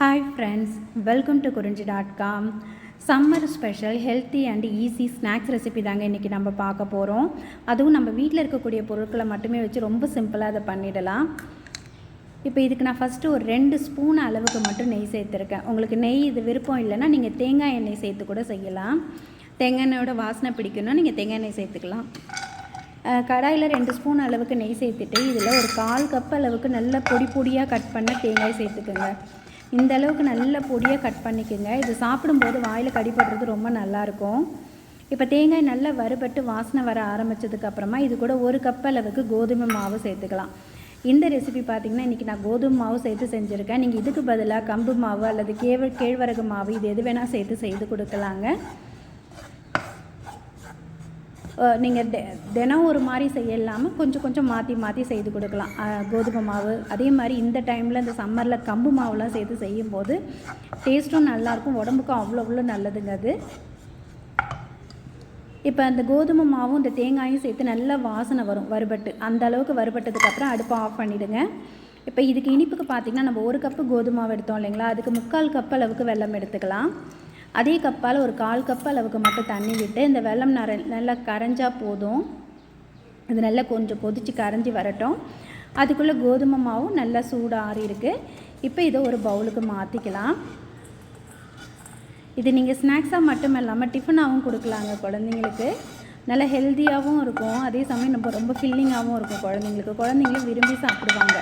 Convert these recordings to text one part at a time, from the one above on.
Hi friends welcome to Kurinji dot com summer special healthy and easy snacks recipe தாங்க இன்றைக்கி நம்ம பார்க்க போகிறோம் அதுவும் நம்ம வீட்டில் இருக்கக்கூடிய பொருட்களை மட்டுமே வச்சு ரொம்ப சிம்பிளாக அதை பண்ணிடலாம். இப்போ இதுக்கு நான் ஃபஸ்ட்டு ஒரு ரெண்டு ஸ்பூன் அளவுக்கு மட்டும் நெய் சேர்த்துருக்கேன். உங்களுக்கு நெய் இது விருப்பம் இல்லைன்னா நீங்கள் தேங்காய் எண்ணெய் சேர்த்து கூட செய்யலாம். தேங்காய் எண்ணெயோட வாசனை பிடிக்கணும்னா நீங்கள் தேங்காய் எண்ணெய் சேர்த்துக்கலாம். கடாயில் ரெண்டு ஸ்பூன் அளவுக்கு நெய் சேர்த்துட்டு இதில் ஒரு கால் கப் அளவுக்கு நல்ல பொடி பொடியாக கட் பண்ண தேங்காய் சேர்த்துக்குங்க. இந்த அளவுக்கு நல்ல பொடியாக கட் பண்ணிக்கோங்க. இது சாப்பிடும்போது வாயில் கடிப்படுறது ரொம்ப நல்லாயிருக்கும் இப்போ தேங்காய் நல்லா வறுபட்டு வாசனை வர ஆரம்பித்ததுக்கப்புறமா இது கூட ஒரு கப் அளவுக்கு கோதுமை மாவு சேர்த்துக்கலாம். இந்த ரெசிபி பார்த்திங்கன்னா இன்றைக்கி நான் கோதுமை மாவு சேர்த்து செஞ்சுருக்கேன். நீங்கள் இதுக்கு பதிலாக கம்பு மாவு அல்லது கேவ கேழ்வரகு மாவு இது எது வேணால் சேர்த்து செய்து கொடுக்கலாங்க. நீங்கள் தெ தினம் ஒரு மாதிரி செய்ய இல்லாமல் கொஞ்சம் கொஞ்சம் மாற்றி மாற்றி செய்து கொடுக்கலாம். கோதுமை மாவு அதே மாதிரி இந்த டைமில் இந்த சம்மரில் கம்பு மாவுலாம் சேர்த்து செய்யும்போது டேஸ்ட்டும் நல்லாயிருக்கும் உடம்புக்கும் அவ்வளோ அவ்வளோ நல்லதுங்க அது. இப்போ அந்த கோதுமை மாவும் இந்த தேங்காயும் சேர்த்து நல்லா வாசனை வரும் வறுபட்டு. அந்த அளவுக்கு வறுபட்டதுக்கப்புறம் அடுப்பை ஆஃப் பண்ணிவிடுங்க இப்போ இதுக்கு இனிப்புக்கு பார்த்திங்கன்னா நம்ம ஒரு கப்பு கோதுமை மாவு எடுத்தோம் இல்லைங்களா? அதுக்கு முக்கால் கப் அளவுக்கு வெல்லம் எடுத்துக்கலாம். அதே கப்பால் ஒரு கால் கப் அளவுக்கு மட்டும் தண்ணி விட்டு இந்த வெள்ளம் நர நல்லா கரைஞ்சா போதும். இது நல்லா கொஞ்சம் கொதித்து கரைஞ்சி வரட்டும். அதுக்குள்ளே கோதுமை மாவும் நல்லா சூடாக ஆறி இப்போ இதை ஒரு பவுலுக்கு மாற்றிக்கலாம் இது நீங்கள் ஸ்நாக்ஸாக மட்டும் இல்லாமல் டிஃபனாகவும் கொடுக்கலாங்க குழந்தைங்களுக்கு. நல்லா ஹெல்த்தியாகவும் இருக்கும். அதே சமயம் நம்ம ரொம்ப ஃபில்லிங்காகவும் இருக்கும் குழந்தைங்களுக்கு. குழந்தைங்களும் விரும்பி சாப்பிடுவாங்க.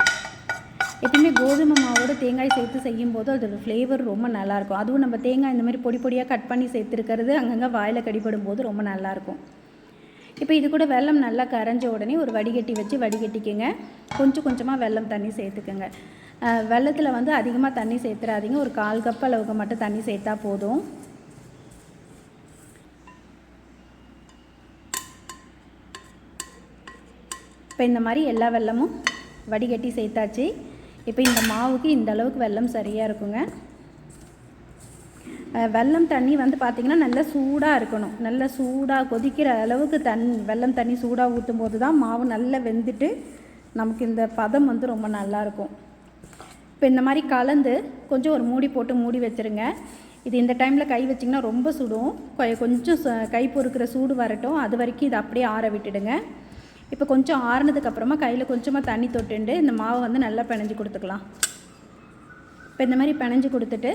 எப்பயுமே கோதுமை மாவோட தேங்காய் சேர்த்து செய்யும்போது அதோடய ஃப்ளேவர் ரொம்ப நல்லாயிருக்கும். அதுவும் நம்ம தேங்காய் இந்த மாதிரி பொடி பொடியாக கட் பண்ணி சேர்த்துருக்கிறது அங்கங்கே வாயில் கடிபடும் போது ரொம்ப நல்லாயிருக்கும். இப்போ இது கூட வெல்லம் நல்லா கரைஞ்ச உடனே ஒரு வடிகட்டி வச்சு வடிகட்டிக்கங்க. கொஞ்சம் கொஞ்சமாக வெல்லம் தண்ணி சேர்த்துக்கோங்க. வெள்ளத்தில் வந்து அதிகமாக தண்ணி சேர்த்துறாதீங்க ஒரு கால் கப் அளவுக்கு மட்டும் தண்ணி சேர்த்தா போதும். இப்போ இந்த மாதிரி எல்லா வெல்லமும் வடிகட்டி சேர்த்தாச்சு. இப்போ இந்த மாவுக்கு இந்த அளவுக்கு வெள்ளம் சரியாக இருக்குங்க. வெள்ளம் வெல்லம் தண்ணி வந்து பார்த்திங்கன்னா நல்லா சூடாக இருக்கணும். நல்லா சூடாக கொதிக்கிற அளவுக்கு தண்ணி வெல்லம் தண்ணி சூடாக ஊற்றும் போது தான் மாவு நல்லா வெந்துட்டு நமக்கு இந்த பதம் வந்து ரொம்ப நல்லாயிருக்கும் இப்போ இந்த மாதிரி கலந்து கொஞ்சம் ஒரு மூடி போட்டு மூடி வச்சுருங்க. இது இந்த டைமில் கை வச்சிங்கன்னா ரொம்ப சுடும். கொ- கொஞ்சம் ச- கை பொறுக்கிற சூடு வரட்டும். அது வரைக்கும் இதை அப்படியே ஆற விட்டுடுங்க. இப்போ கொஞ்சம் ஆறுனதுக்கு அப்புறமா கையில் கொஞ்சமாக தண்ணி தொட்டுண்டு இந்த மாவை வந்து நல்லா பிணைஞ்சு கொடுத்துக்கலாம். இப்போ இந்த மாதிரி பிணைஞ்சு கொடுத்துட்டு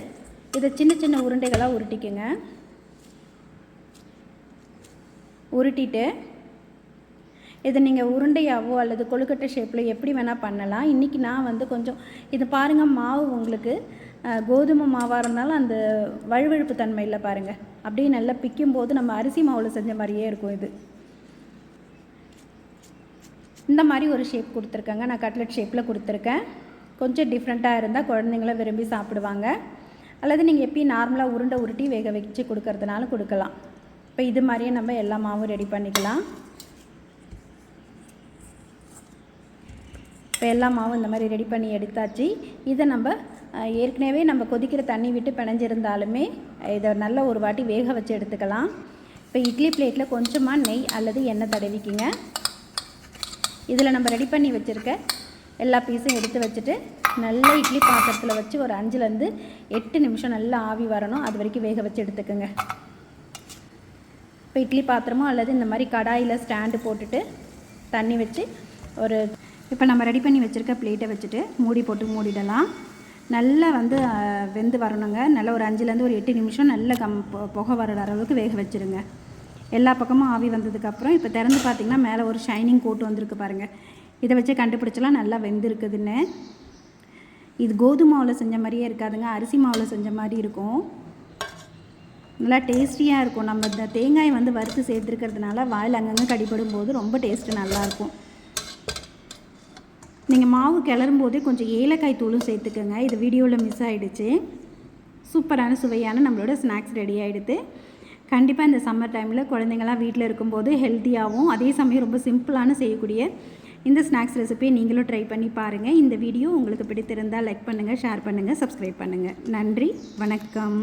இதை சின்ன சின்ன உருண்டைகளாக உருட்டிக்குங்க. உருட்டிட்டு இதை நீங்கள் உருண்டையாவோ அல்லது கொழுக்கட்டை ஷேப்பில் எப்படி வேணால் பண்ணலாம். இன்றைக்கி நான் வந்து கொஞ்சம் இது பாருங்கள் மாவு உங்களுக்கு கோதுமை மாவாக இருந்தாலும் அந்த வழுவழுப்பு தன்மை இல்லை பாருங்கள் அப்படியே நல்லா பிக்கும் போது நம்ம அரிசி மாவில் செஞ்ச மாதிரியே இருக்கும் இது. இந்த மாதிரி ஒரு ஷேப் கொடுத்துருக்கேங்க. நான் கட்லெட் ஷேப்பில் கொடுத்துருக்கேன். கொஞ்சம் டிஃப்ரெண்ட்டாக இருந்தால் குழந்தைங்களும் விரும்பி சாப்பிடுவாங்க. அல்லது நீங்கள் எப்பயும் நார்மலாக உருண்டை உருட்டி வேக வச்சு கொடுக்கறதுனால கொடுக்கலாம். இப்போ இது மாதிரியே நம்ம எல்லா மாவும் ரெடி பண்ணிக்கலாம். இப்போ எல்லா மாவும் இந்த மாதிரி ரெடி பண்ணி எடுத்தாச்சு. இதை நம்ம ஏற்கனவே நம்ம கொதிக்கிற தண்ணி விட்டு பிணைஞ்சிருந்தாலுமே இதை நல்ல ஒரு வாட்டி வேக வச்சு எடுத்துக்கலாம். இப்போ இட்லி பிளேட்டில் கொஞ்சமாக நெய் அல்லது எண்ணெய் தடவிக்கிங்க. இதில் நம்ம ரெடி பண்ணி வச்சுருக்க எல்லா பீஸும் எடுத்து வச்சுட்டு நல்ல இட்லி பாத்திரத்தில் வச்சு ஒரு அஞ்சுலேருந்து எட்டு நிமிஷம் நல்லா ஆவி வரணும். அது வரைக்கும் வேக வச்சு எடுத்துக்கோங்க. இப்போ இட்லி பாத்திரமோ அல்லது இந்த மாதிரி கடாயில் ஸ்டாண்டு போட்டுட்டு தண்ணி வச்சு ஒரு இப்போ நம்ம ரெடி பண்ணி வச்சுருக்க பிளேட்டை வச்சுட்டு மூடி போட்டு மூடிடலாம். நல்லா வந்து வெந்து வரணுங்க. நல்லா ஒரு அஞ்சுலேருந்து ஒரு எட்டு நிமிஷம் நல்ல கம் புகை வர அளவுக்கு வேக வச்சுருங்க. எல்லா பக்கமும் ஆவி வந்ததுக்கப்புறம் இப்போ திறந்து பார்த்தீங்கன்னா மேலே ஒரு ஷைனிங் கோட் வந்திருக்கு பாருங்கள் இதை வச்சு கண்டுபிடிச்சலாம் நல்லா வெந்திருக்குதுன்னு. இது கோதுமை மாவில் செஞ்ச மாதிரியே இருக்காதுங்க. அரிசி மாவில் செஞ்ச மாதிரி இருக்கும். நல்லா டேஸ்டியாக இருக்கும். நம்ம இந்த தேங்காய் வந்து வறுத்து சேர்த்துருக்கிறதுனால வாயில் அங்கங்கே கடிபடும் போது ரொம்ப டேஸ்ட்டு நல்லாயிருக்கும். நீங்கள் மாவு கிளறும் போதே கொஞ்சம் ஏலக்காய் தூளும் சேர்த்துக்கோங்க. இது வீடியோவில் மிஸ் ஆகிடுச்சு சூப்பரான சுவையான நம்மளோட ஸ்நாக்ஸ் ரெடி ஆகிடுது கண்டிப்பாக இந்த சம்மர் டைமில் குழந்தைங்களாம் வீட்டில் இருக்கும்போது ஹெல்த்தியாகவும் அதே சமயம் ரொம்ப சிம்பிளான செய்யக்கூடிய இந்த ஸ்நாக்ஸ் ரெசிபியை நீங்களும் ட்ரை பண்ணி பாருங்கள் இந்த வீடியோ உங்களுக்கு பிடித்திருந்தால் லைக் பண்ணுங்கள் ஷேர் பண்ணுங்கள் சப்ஸ்கிரைப் பண்ணுங்கள் நன்றி வணக்கம்.